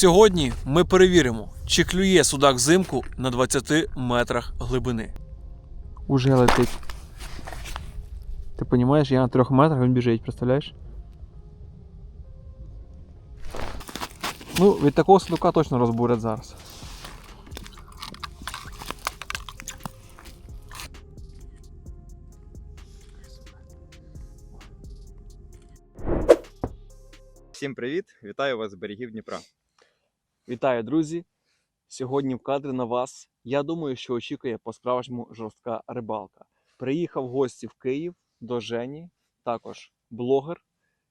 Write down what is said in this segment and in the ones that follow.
Сьогодні ми перевіримо, чи клює судак взимку на 20 метрах глибини. Уже летить. Ти розумієш, я на 3 метрах він біжить, представляєш? Ну, від такого судока точно розбурять зараз. Всім привіт! Вітаю вас з берегів Дніпра. Вітаю, друзі! Сьогодні в кадрі на вас. Я думаю, що очікує по-справжньому жорстка рибалка. Приїхав в гості в Київ до Жені, також блогер,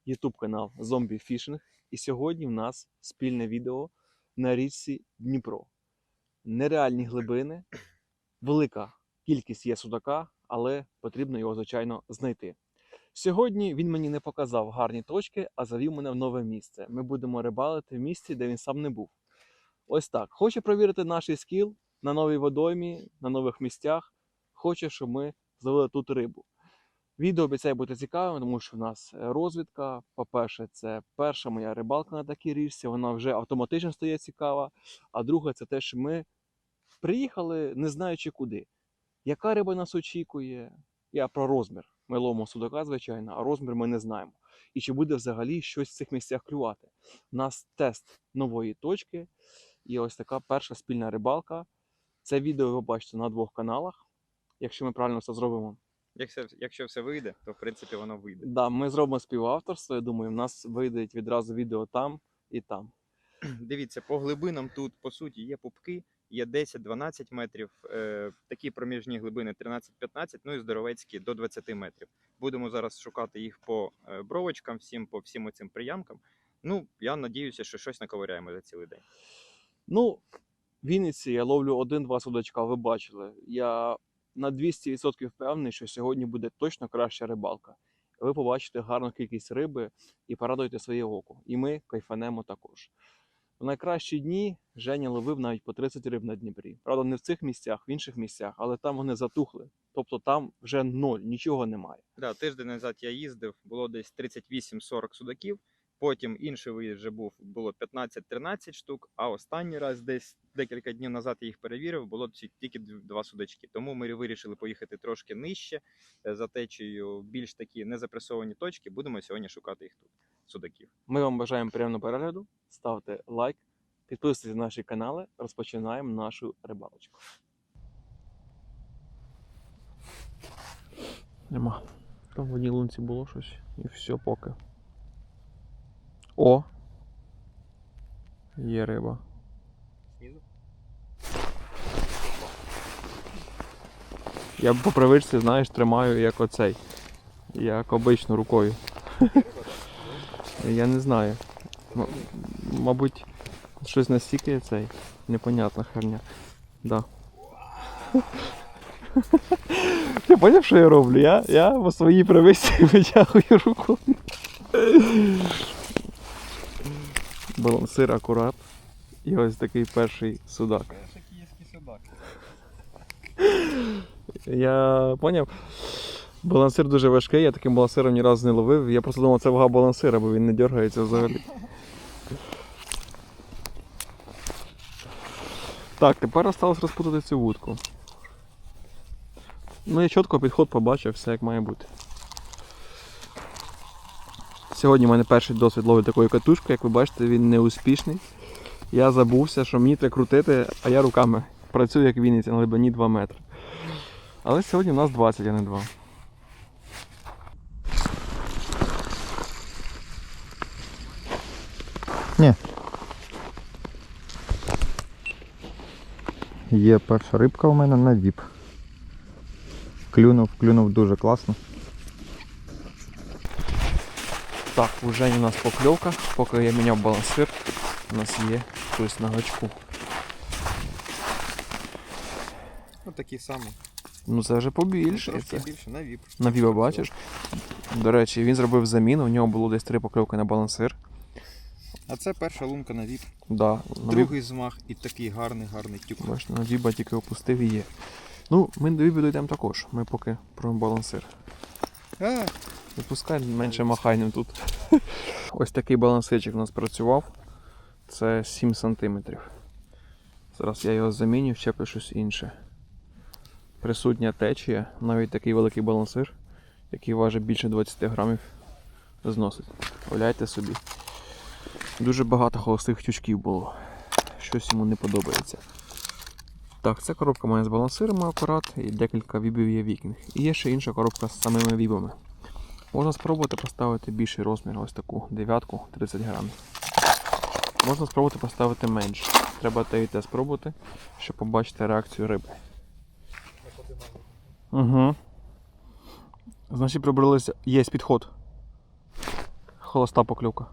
ютуб канал Zombie Fishing. І сьогодні в нас спільне відео на річці Дніпро. Нереальні глибини, велика кількість є судака, але потрібно його, звичайно, знайти. Сьогодні він мені не показав гарні точки, а завів мене в нове місце. Ми будемо рибалити в місці, де він сам не був. Ось так. Хоче провірити наш скіл на новій водоймі, на нових місцях. Хоче, щоб ми зловили тут рибу. Відео обіцяє бути цікавим, тому що в нас е, розвідка. По-перше, це перша моя рибалка на такій річці, вона вже автоматично стає цікава. А друге, це те, що ми приїхали, не знаючи куди. Яка риба нас очікує? Я про розмір. Ми ловимо судака, звичайно, а розмір ми не знаємо. І чи буде взагалі щось в цих місцях клювати. У нас тест нової точки. І ось така перша спільна рибалка. Це відео ви бачите на двох каналах. Якщо ми правильно все зробимо. Якщо, якщо все вийде, то в принципі воно вийде. Да, ми зробимо співавторство. Я думаю, в нас вийде відразу відео там і там. Дивіться, по глибинам тут по суті є пупки, є 10-12 метрів, е, такі проміжні глибини 13-15, ну і здоровецькі до 20 метрів. Будемо зараз шукати їх по е, бровочкам, всім по всім оцим приямкам. Ну, я надіюся, що щось наковиряємо за цілий день. Ну, в Вінниці я ловлю один-два судачка, ви бачили. Я на 200% впевнений, що сьогодні буде точно краща рибалка. Ви побачите гарну кількість риби і порадуєте своє око. І ми кайфанемо також. В найкращі дні Женя ловив навіть по 30 риб на Дніпрі. Правда, не в цих місцях, в інших місцях, але там вони затухли. Тобто там вже ноль, нічого немає. Да, тиждень назад я їздив, було десь 38-40 судаків. Потім інший виїзд вже був було 15-13 штук. А останній раз, десь декілька днів назад я їх перевірив, було тільки два судачки. Тому ми вирішили поїхати трошки нижче е, за течією, більш такі незапресовані точки. Будемо сьогодні шукати їх тут. Судаків. Ми вам бажаємо приємного перегляду. Ставте лайк, підписуйтесь на наші канали. Розпочинаємо нашу рибалочку. Нема. Там в одній лунці було щось і все поки. О! Є риба. Я по привичці, знаєш, тримаю як оцей. Як обично рукою. Я не знаю. М- мабуть, щось настільки цей. Непонятна херня. Да. Ти поняв, що я роблю? Я, я по своїй привичці витягую рукою. Балансир акурат. І ось такий перший судак. Перший київський судак. Я поняв. Балансир дуже важкий, я таким балансиром ні разу не ловив. Я просто думав, це вага балансира, бо він не дергається взагалі. Так, тепер осталось розпутати цю вудку. Ну, я чітко підход побачив, все як має бути. Сьогодні в мене перший досвід ловити такою катушкою, як ви бачите, він не успішний. Я забувся, що мені треба крутити, а я руками працюю як Вінниця на глибині 2 метри. Але сьогодні в нас 20, а не 2. Є перша рибка у мене на віп. Клюнув, клюнув дуже класно. Так, уже у нас покльовка, поки я міняв балансир, у нас є щось на гачку. Ну такі самі. Ну це вже побільше. Трошки Це. більше на віп. На Віва бачиш. До речі, він зробив заміну, у нього було десь три покльовки на балансир. А це перша лунка на віп. Да, Другий змах і такий гарний, гарний тюк. бачите, на Віба тільки опустив і є. Ну, ми до Віба дійдемо також. Ми поки про балансир. А, Випускай менше махайним тут. Ось такий балансирчик у нас працював. Це 7 см. Зараз я його заміню, вчеплю щось інше. Присутня течія, навіть такий великий балансир, який важить більше 20 грамів, зносить. Уявляйте собі. Дуже багато холостих тючків було. Щось йому не подобається. Так, ця коробка має з балансирами акурат і декілька вібів є вікінг. І є ще інша коробка з самими вібами. Можна спробувати поставити більший розмір, ось таку дев'ятку 30 грамів. Можна спробувати поставити менше. Треба те і те спробувати, щоб побачити реакцію риби. Угу. Значить, прибралися. Є підход. Холоста поклювка.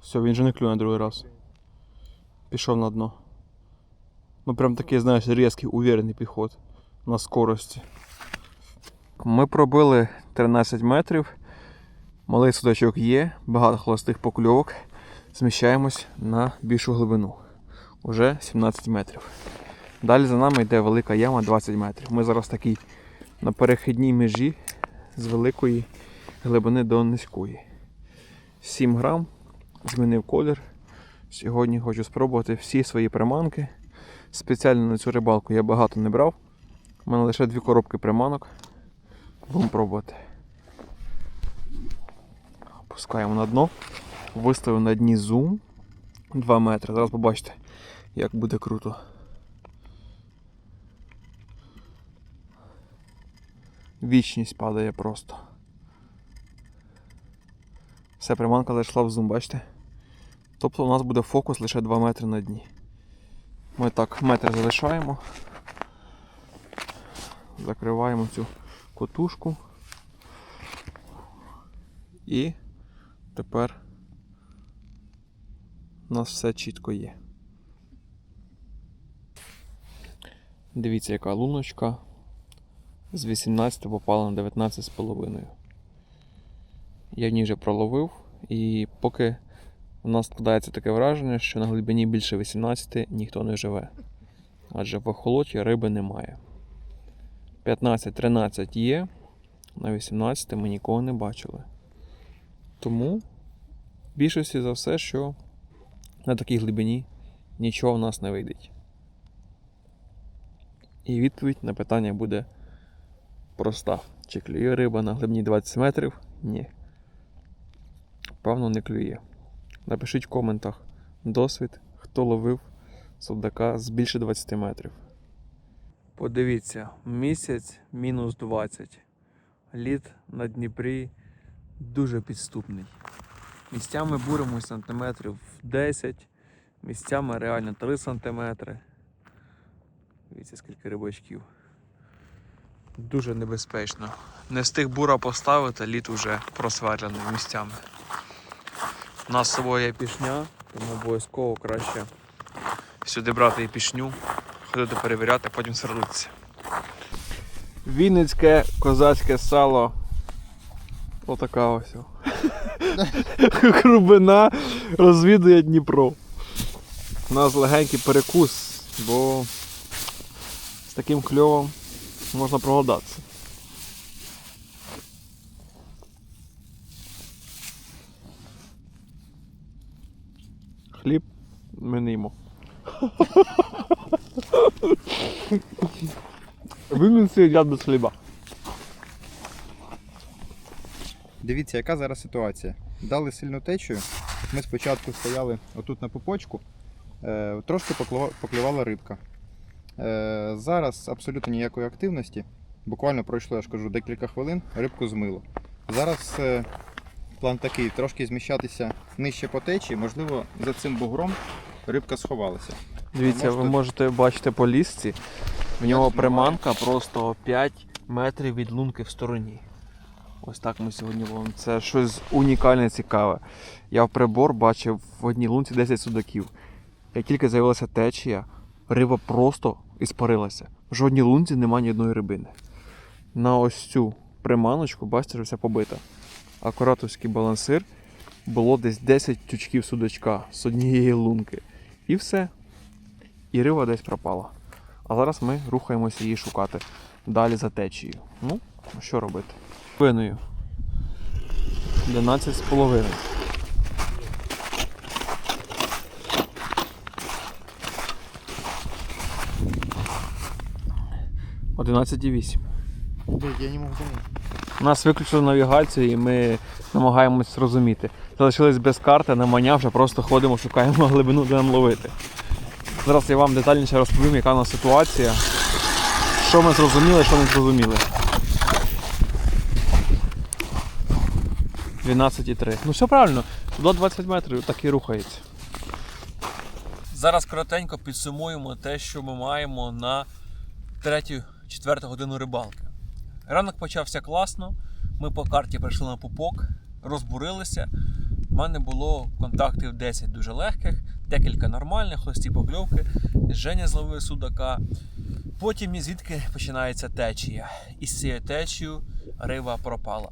Все, він же не клює на другий раз. Пішов на дно. Ну прям такий, знаєш, різкий, уверений підход на скорості. Ми пробили 13 метрів. Малий судачок є, багато холостих покльовок. Зміщаємось на більшу глибину. Уже 17 метрів. Далі за нами йде велика яма 20 метрів. Ми зараз такий на перехідній межі з великої глибини до низької. 7 грам, змінив колір. Сьогодні хочу спробувати всі свої приманки. Спеціально на цю рибалку я багато не брав. У мене лише дві коробки приманок. Будемо пробувати. Опускаємо на дно. Виставив на дні зум 2 метри. Зараз побачите, як буде круто. Вічність падає просто. Все, приманка зайшла в зум, бачите? Тобто у нас буде фокус лише 2 метри на дні. Ми так метр залишаємо. Закриваємо цю котушку. І тепер у нас все чітко є. Дивіться, яка луночка. З 18 попала на 19,5. Я в ній вже проловив, і поки у нас складається таке враження, що на глибині більше 18 ніхто не живе. Адже в охолоті риби немає. 15-13 є, на 18 ми нікого не бачили. Тому, більшості за все, що на такій глибині нічого в нас не вийде. І відповідь на питання буде проста. Чи клює риба на глибині 20 метрів? Ні. Певно, не клює. Напишіть в коментах досвід, хто ловив судака з більше 20 метрів. Подивіться, місяць мінус 20. Лід на Дніпрі дуже підступний. Місцями буримо сантиметрів 10, місцями реально 3 сантиметри. Дивіться, скільки рибачків. Дуже небезпечно. Не встиг бура поставити, лід уже просверлений місцями. У нас з собою є пішня, тому обов'язково краще сюди брати і пішню, ходити перевіряти, потім сверлитися. Вінницьке козацьке сало. Отака ось. Грубина розвідує Дніпро. У нас легенький перекус, бо з таким кльовом можна проголодатися. Хліб ми не їмо. Вимінці їдять без хліба. Дивіться, яка зараз ситуація. Дали сильну течію. Ми спочатку стояли отут на пупочку, е, трошки поклювала рибка. Е, зараз абсолютно ніякої активності. Буквально пройшло, я ж кажу, декілька хвилин, рибку змило. Зараз е, план такий: трошки зміщатися нижче по течії, можливо, за цим бугром рибка сховалася. Дивіться, ви Можете- можете бачити по лісці. В нього приманка просто 5 метрів від лунки в стороні. Ось так ми сьогодні ловимо. Це щось унікальне цікаве. Я в прибор бачив в одній лунці 10 судаків. Як тільки з'явилася течія, риба просто іспарилася. В жодній лунці немає ні одної рибини. На ось цю приманочку, бачите, що вся побита. Акуратовський балансир було десь 10 тючків судачка з однієї лунки. І все. І рива десь пропала. А зараз ми рухаємося її шукати далі за течією. Ну, що робити? Виною. 11,5. Одинадцять і вісім. Я не можу думати. У нас виключили навігацію і ми намагаємось зрозуміти. Залишились без карти, на маня вже просто ходимо, шукаємо глибину, де нам ловити. Зараз я вам детальніше розповім, яка у нас ситуація, що ми зрозуміли, що не зрозуміли. 12,3. Ну все правильно, до 20 метрів так і рухається. Зараз коротенько підсумуємо те, що ми маємо на 3-4 годину рибалки. Ранок почався класно. Ми по карті прийшли на пупок, розбурилися. У мене було контактів 10 дуже легких, декілька нормальних, ось ці покльовки. Женя зловив судака. Потім звідки починається течія. І з цією течією риба пропала.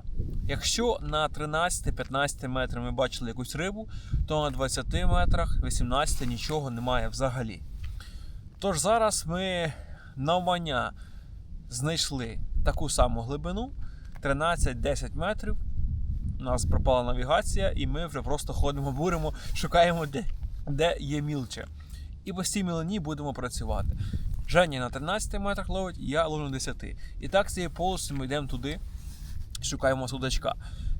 Якщо на 13-15 метрах ми бачили якусь рибу, то на 20 метрах, 18 нічого немає взагалі. Тож зараз ми навмання знайшли таку саму глибину 13-10 метрів. У нас пропала навігація, і ми вже просто ходимо, буримо, шукаємо, де, де є мілче. І по цій мілині будемо працювати. Женя на 13 метрах ловить, я ловлю на 10. І так з цією полосою ми йдемо туди, шукаємо судачка.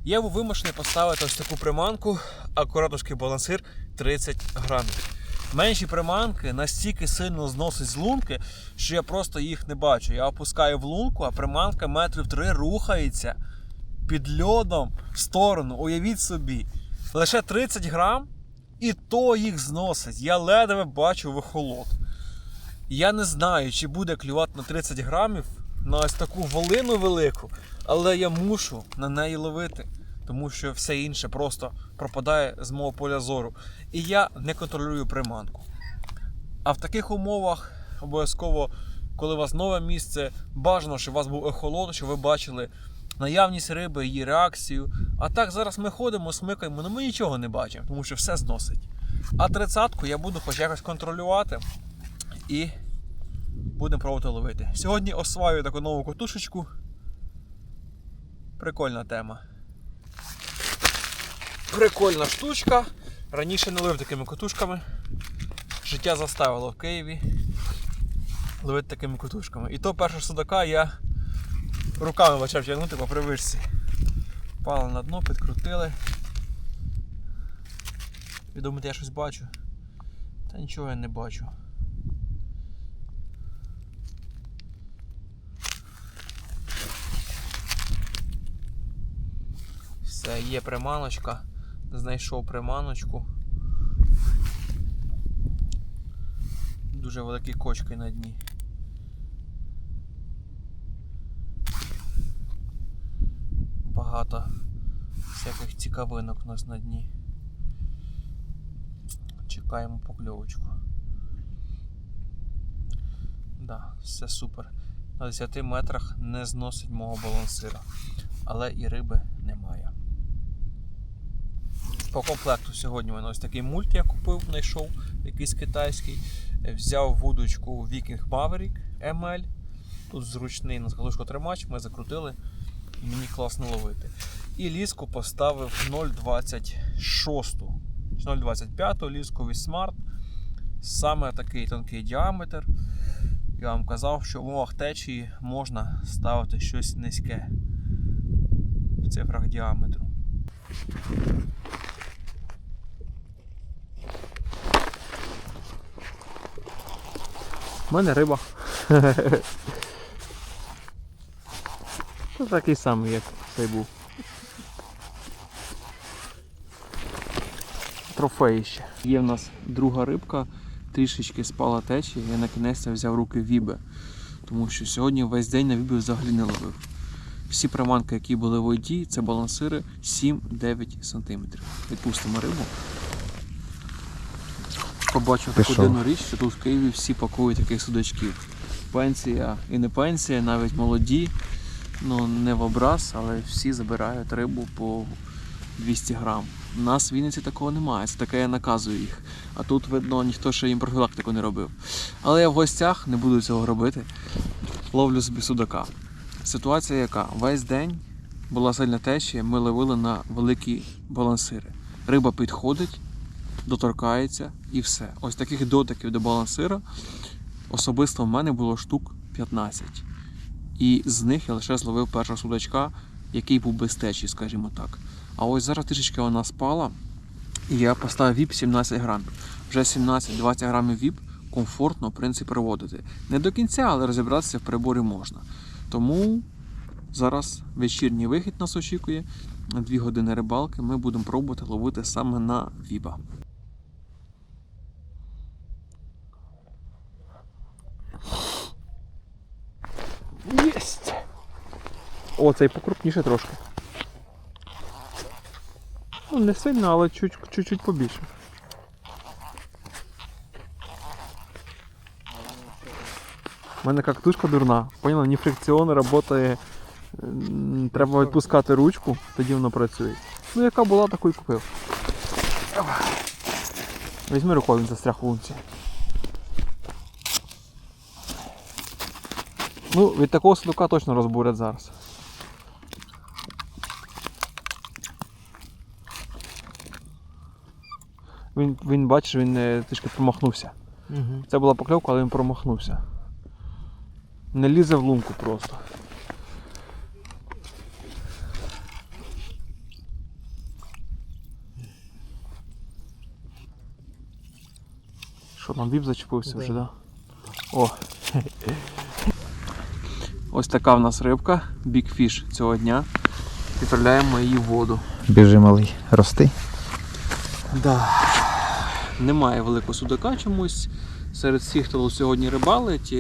Я був вимушений поставити ось таку приманку, акуратушки балансир 30 грамів. Менші приманки настільки сильно зносить з лунки, що я просто їх не бачу. Я опускаю в лунку, а приманка метрів три рухається під льодом в сторону. Уявіть собі, лише 30 грам, і то їх зносить. Я ледве бачу вихолод. Я не знаю, чи буде клювати на 30 грамів на ось таку волину велику, але я мушу на неї ловити, тому що все інше просто пропадає з мого поля зору. І я не контролюю приманку. А в таких умовах обов'язково, коли у вас нове місце, бажано, щоб у вас був ехолот, щоб ви бачили наявність риби, її реакцію. А так зараз ми ходимо, смикаємо, але ми нічого не бачимо, тому що все зносить. А тридцятку я буду хоч якось контролювати і будемо пробувати ловити. Сьогодні осваю таку нову котушечку. Прикольна тема. Прикольна штучка. Раніше не ловив такими котушками. Життя заставило в Києві ловити такими котушками. І то першого судака я руками почав тягнути по привичці. Пали на дно, підкрутили. Ви думаєте, я щось бачу? Та нічого я не бачу. Все, є приманочка. Знайшов приманочку. Дуже великі кочки на дні. Багато всяких цікавинок у нас на дні. Чекаємо покльовочку. Да, все супер. На 10 метрах не зносить мого балансира, але і риби. По комплекту сьогодні у мене ось такий мульт я купив, знайшов, якийсь китайський. Взяв вудочку Viking Maverick ML. Тут зручний на тримач, ми закрутили, мені класно ловити. І ліску поставив 0,26. 0,25 ліску від Smart. Саме такий тонкий діаметр. Я вам казав, що в умовах течії можна ставити щось низьке в цифрах діаметру. У мене риба. Такий самий, як цей був. Трофеї ще. Є в нас друга рибка, трішечки спала течія, я на кінець взяв руки вібе. Тому що сьогодні весь день на вібе взагалі не ловив. Всі приманки, які були в воді, це балансири 7-9 см. Відпустимо рибу. Побачив таку дивну річ, що тут в Києві всі пакують таких судачків. Пенсія і не пенсія, навіть молоді, ну не в образ, але всі забирають рибу по 200 грам. У нас в Вінниці такого немає, це таке я наказую їх. А тут, видно, ніхто ще їм профілактику не робив. Але я в гостях не буду цього робити. Ловлю собі судака. Ситуація яка? Весь день була сильна течія, ми ловили на великі балансири. Риба підходить, доторкається і все. Ось таких дотиків до балансира особисто в мене було штук 15. і з них я лише зловив першого судачка, який був без течії, скажімо так. А ось зараз трішечки вона спала, і я поставив віп 17 грамів. Вже 17-20 грамів віп комфортно, в принципі, проводити. Не до кінця, але розібратися в приборі можна. Тому зараз вечірній вихід нас очікує. На 2 години рибалки ми будемо пробувати ловити саме на віба. Єсть! О, цей покрупніше трошки. Ну, не сильно, але чуть, чуть-чуть побільше. У мене кактушка дурна. Поняла, ні фрикціон працює. Треба відпускати ручку, тоді воно працює. Ну, яка була, таку і купив. Візьми рукою, у лунці. Ну, від такого судока точно розбурять зараз. Він, він бачиш, він е, трішки промахнувся. Угу. Це була покльовка, але він промахнувся. Не лізе в лунку просто. Що там віп зачепився вже, да? О. Ось така в нас рибка, Fish цього дня. Відправляємо її в воду. Біжи малий, рости. Да. Немає великого судака чомусь. Серед всіх, хто сьогодні рибалить,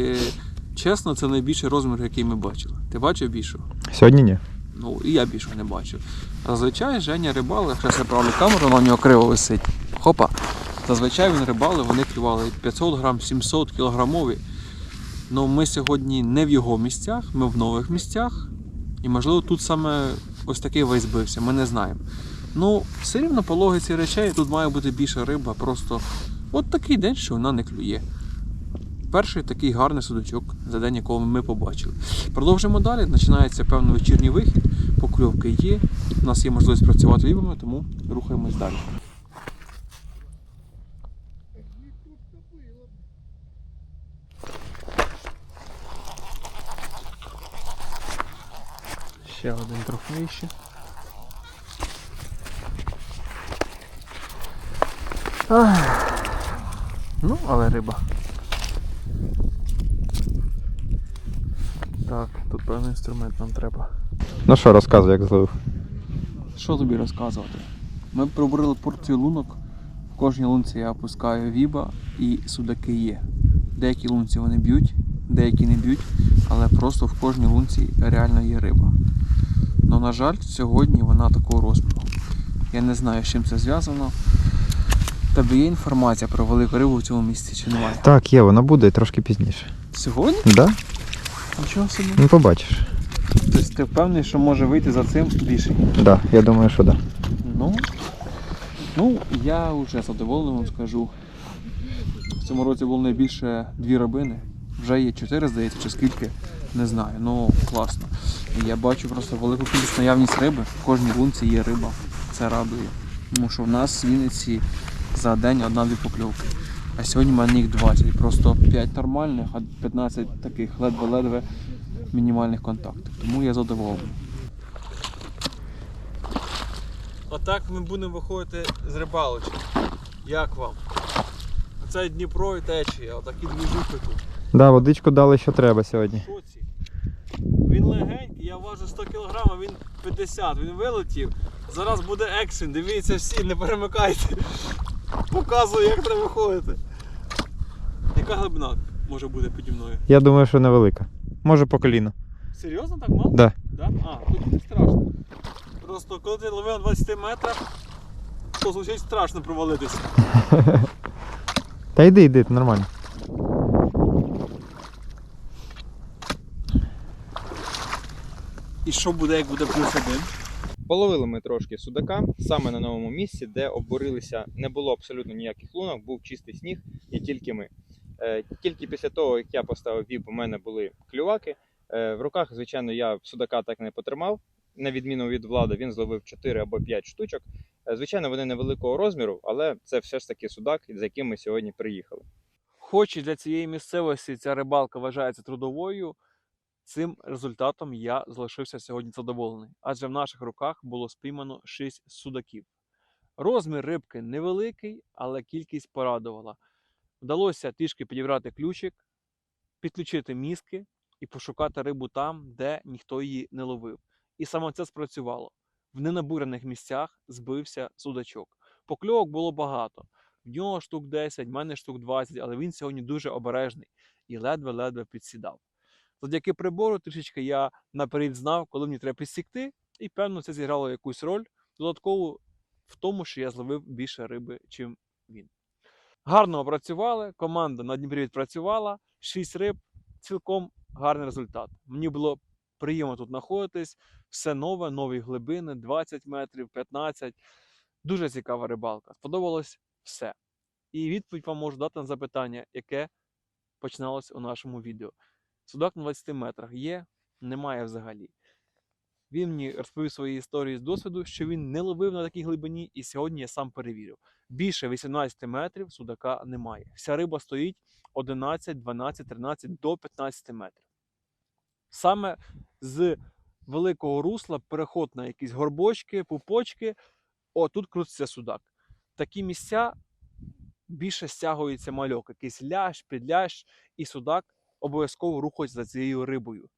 чесно, це найбільший розмір, який ми бачили. Ти бачив більшого? Сьогодні ні. Ну, і я більшого не бачив. Зазвичай Женя рибали, зараз я правлю камеру, вона в нього криво висить. Хопа. Зазвичай він рибали, вони клювали 500 грам, 700 кілограмові. Ну, ми сьогодні не в його місцях, ми в нових місцях. І можливо тут саме ось такий весь збився, ми не знаємо. Ну, все рівно по логіці речей тут має бути більше риба, просто от такий день, що вона не клює. Перший такий гарний судочок за день, якого ми побачили. Продовжимо далі. Починається певний вечірній вихід, покльовки є. У нас є можливість працювати вібами, тому рухаємось далі. Ще один трофей ще. Ах. Ну, але риба. Так, тут певний інструмент нам треба. Ну що, розказуй, як зловив. Що тобі розказувати? Ми пробурили порцію лунок. В кожній лунці я опускаю віба і судаки є. Деякі лунці вони б'ють, деякі не б'ють, але просто в кожній лунці реально є риба. Ну, на жаль, сьогодні вона такого розміру. Я не знаю, з чим це зв'язано. Тебе є інформація про велику рибу в цьому місці чи немає? Так, є, вона буде трошки пізніше. Сьогодні? Да? Нічого собі. Ну побачиш. Тобто ти впевнений, що може вийти за цим більше? Да, я думаю, що да. Ну, ну, я вже задоволений вам скажу. В цьому році було найбільше дві рибини. Вже є чотири, здається, чи скільки, не знаю. Ну, класно. Я бачу просто велику кількість наявність риби. В кожній лунці є риба. Це радує. Тому що в нас в Вінниці за день одна-дві покльовки. А сьогодні в мене їх 20. Просто 5 нормальних, а 15 таких ледве-ледве мінімальних контактів. Тому я задоволений. Отак ми будемо виходити з рибалочки. Як вам? Це Дніпро і течія, отакі двіжухи тут. Да, водичку дали, що треба сьогодні. Шоці. Він легенький, я важу 100 кг, а він 50, він вилетів. Зараз буде екшен, дивіться всі, не перемикайте. Показую, як треба виходити. Яка глибина може бути піді мною? Я думаю, що невелика. Може по коліно. Серйозно так мало? Да. Да? А, тут не страшно. Просто коли ти ловив на 20 метрах, то звучить страшно провалитися. Та йди, йди, нормально. І що буде, як буде плюс один? Половили ми трошки судака саме на новому місці, де обурилися, не було абсолютно ніяких лунок, був чистий сніг і тільки ми. Е, Тільки після того, як я поставив віп, у мене були клюваки. Е, В руках, звичайно, я судака так не потримав. На відміну від влади, він зловив 4 або 5 штучок. Е, Звичайно, вони невеликого розміру, але це все ж таки судак, за яким ми сьогодні приїхали. Хоч і для цієї місцевості ця рибалка вважається трудовою, Цим результатом я залишився сьогодні задоволений, адже в наших руках було спіймано 6 судаків. Розмір рибки невеликий, але кількість порадувала. Вдалося трішки підібрати ключик, підключити мізки і пошукати рибу там, де ніхто її не ловив. І саме це спрацювало. В ненабурених місцях збився судачок. Покльовок було багато. В нього штук 10, в мене штук 20, але він сьогодні дуже обережний і ледве-ледве підсідав. Завдяки прибору трішечки я наперед знав, коли мені треба підсікти, і певно це зіграло якусь роль додаткову в тому, що я зловив більше риби, чим він. Гарно опрацювали, команда на Дніпрі відпрацювала, 6 риб, цілком гарний результат. Мені було приємно тут знаходитись, все нове, нові глибини, 20 метрів, 15. Дуже цікава рибалка. Сподобалось все. І відповідь вам можу дати на запитання, яке починалось у нашому відео. Судак на 20 метрах є, немає взагалі. Він мені розповів свої історії з досвіду, що він не ловив на такій глибині, і сьогодні я сам перевірив. Більше 18 метрів судака немає. Вся риба стоїть 11, 12, 13 до 15 метрів. Саме з великого русла переход на якісь горбочки, пупочки, о, тут крутиться судак. Такі місця більше стягується мальок, якийсь лящ, підлящ, і судак обов'язково рухається за цією рибою.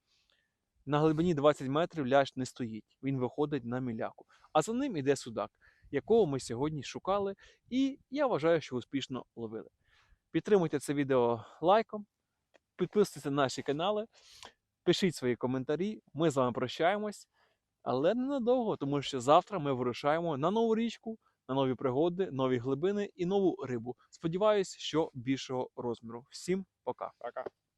На глибині 20 метрів лящ не стоїть, він виходить на міляку. А за ним іде судак, якого ми сьогодні шукали, і я вважаю, що успішно ловили. Підтримуйте це відео лайком, підписуйтесь на наші канали, пишіть свої коментарі. Ми з вами прощаємось, але ненадовго, тому що завтра ми вирушаємо на нову річку, на нові пригоди, нові глибини і нову рибу. Сподіваюсь, що більшого розміру. Всім пока! Пока.